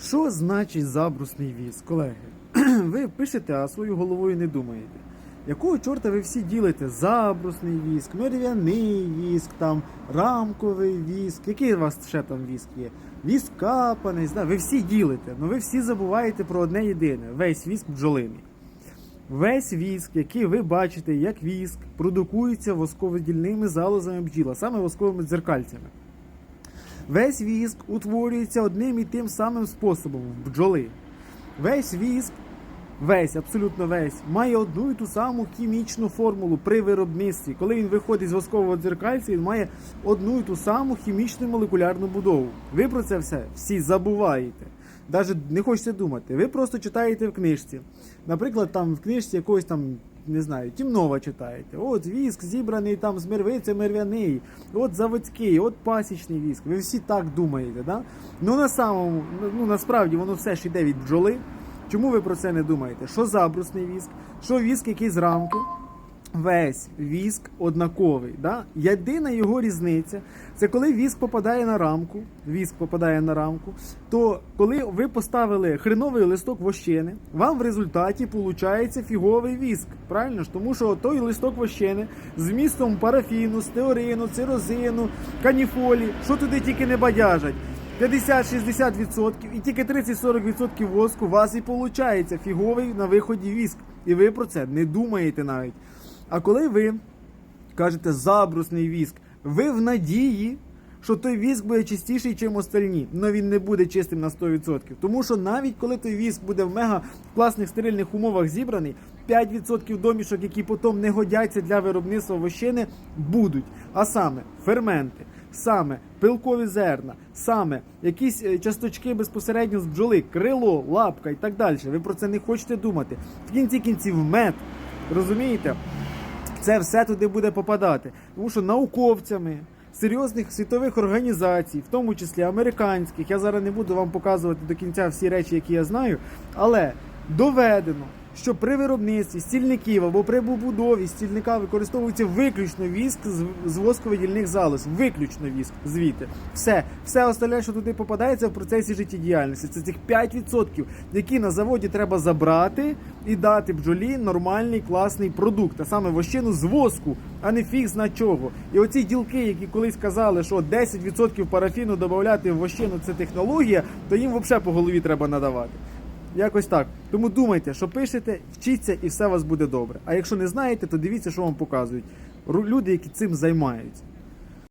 Що значить забрусний віз, колеги? Ви пишете, а свою головою не думаєте. Якого чорта ви всі ділите? Забрусний віск, мерв'яний віск, там рамковий віск. Який у вас ще там віск є? Віск капаний, ви всі ділите, але ви всі забуваєте про одне єдине: весь віск бджолиний. Весь віск, який ви бачите, як віск, продукується восковидільними залозами бджіла, саме восковими дзеркальцями. Весь віск утворюється одним і тим самим способом в бджоли. Весь віск, весь, абсолютно весь, має одну і ту саму хімічну формулу при виробництві. Коли він виходить з воскового дзеркальця, він має одну і ту саму хімічну молекулярну будову. Ви про це все всі забуваєте. Навіть не хочете думати. Ви просто читаєте в книжці. Наприклад, там в книжці якогось там. Не знаю, Тімнова читаєте. От віск зібраний там з мервиця мервяний, от заводський, от пасічний віск. Ви всі так думаєте, да? Ну на самому, ну насправді воно все ж іде від бджоли. Чому ви про це не думаєте? Що забрусний віск, що віск, який з рамки, весь віск однаковий. Да? Єдина його різниця це коли віск попадає на рамку, віск попадає на рамку, то коли ви поставили хреновий листок вощини, вам в результаті виходить фіговий віск. Правильно ж? Тому що той листок вощини з вмістом парафіну, стеорину, цирозину, каніфолі, що туди тільки не бадяжать. 50-60% і тільки 30-40% воску у вас і виходить фіговий на виході віск. І ви про це не думаєте навіть. А коли ви кажете забрусний віск, ви в надії, що той віск буде чистіший, ніж остальні, але він не буде чистим на 100%. Тому що навіть коли той віск буде в мега класних стерильних умовах зібраний, 5% домішок, які потім не годяться для виробництва вощини, будуть. А саме ферменти, саме пилкові зерна, саме якісь е, часточки безпосередньо з бджоли, крило, лапка і так далі. Ви про це не хочете думати. В кінці кінців мед. Розумієте? Це все туди буде попадати. Тому що науковцями серйозних світових організацій, в тому числі американських, я зараз не буду вам показувати до кінця всі речі, які я знаю, але доведено, що при виробництві стільників або при побудові стільника використовується виключно віск з, восковидільних залоз. Виключно віск звідти. Все, все остальне, що туди попадається в процесі життєдіяльності. Це цих 5%, які на заводі треба забрати і дати бджолі нормальний класний продукт, а саме вощину з воску, а не фіг зна чого. І оці ділки, які колись казали, що 10% парафіну додати в вощину це технологія, то їм взагалі по голові треба надавати. Якось так. Тому думайте, що пишете, вчіться і все у вас буде добре. А якщо не знаєте, то дивіться, що вам показують. Люди, які цим займаються.